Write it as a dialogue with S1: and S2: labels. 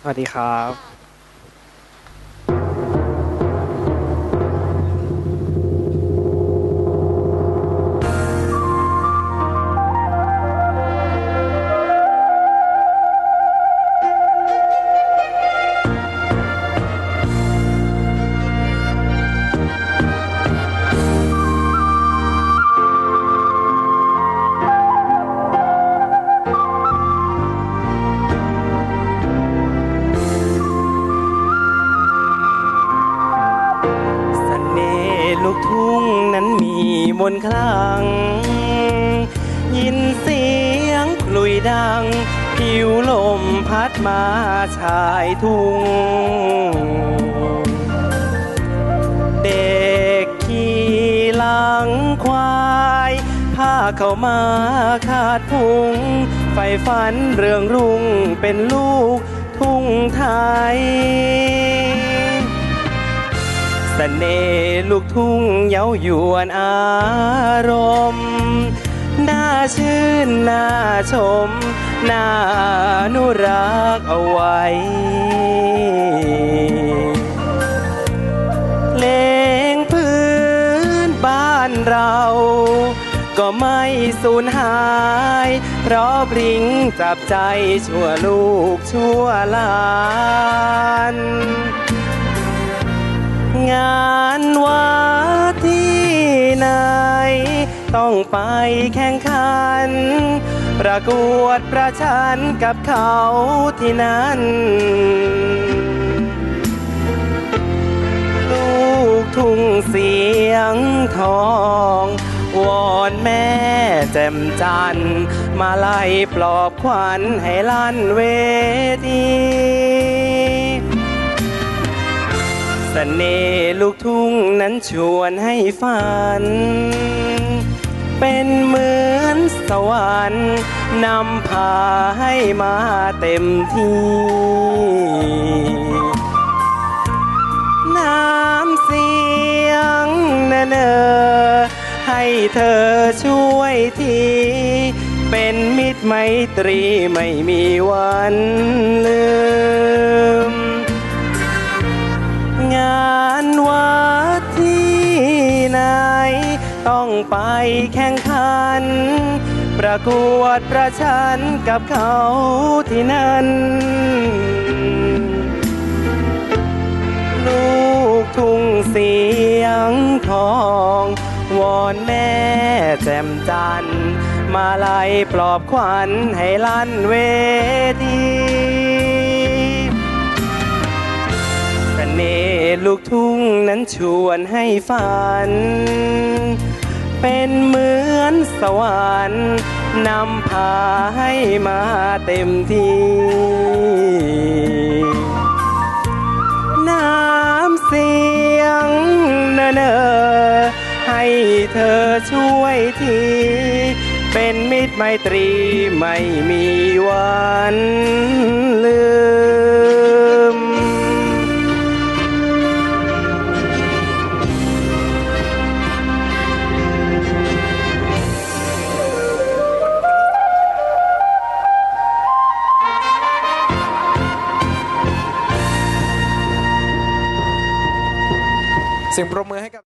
S1: สวัสดีครับ ลูกทุ่งนั้นมีมนคลัง ยินเสียงคลุยดัง ผิวลมพัดมาชายทุ่ง เด็กขี่หลังควายพาเข้ามาขาดพุงไฟฝันเรื่องรุ่งเป็นลูกทุ่งไทย สน่ห์ลูกทุ่งเย้ายวนอารมณ์น่าชื่นน่าชม น่าอนุรักษ์เอาไว้ เพลงพื้นบ้านเรา ก็ไม่สูญหาย เพราะบริงจับใจชั่วลูกชั่วหลาน งานวัดที่ไหน ต้องไปแข่งขัน ประกวดประชันกับเขาที่นั้นลูกทุ่งเสียงทอง วอนแม่แจ่มจัน มาไล่ปลอบขวัญให้ลั่นเวที สน่ห์ลูกทุ่งนั้นชวนให้ฝัน เป็นเหมือนสวรรค์นำพาให้มาเต็มที่ น้ำเสียงเนเนอให้เธอช่วยที เป็นมิตรไมตรีไม่มีวันลืม แข่งขัน ประกวดประชันกับเขาที่นั่น ลูกทุ่งเสียงทอง วอนแม่แจ่มจันทร์มาไล่ปลอบขวัญให้ลั่นเวทีเสน่ห์ลูกทุ่งนั้นชวนให้ฝัน เป็นเหมือนสวรรค์นำพาให้มาเต็มที่ น้ำเสียงเนเนอให้เธอช่วยที เป็นมิตรไมตรีไม่มีวันลื สียงปรบมือให้กับ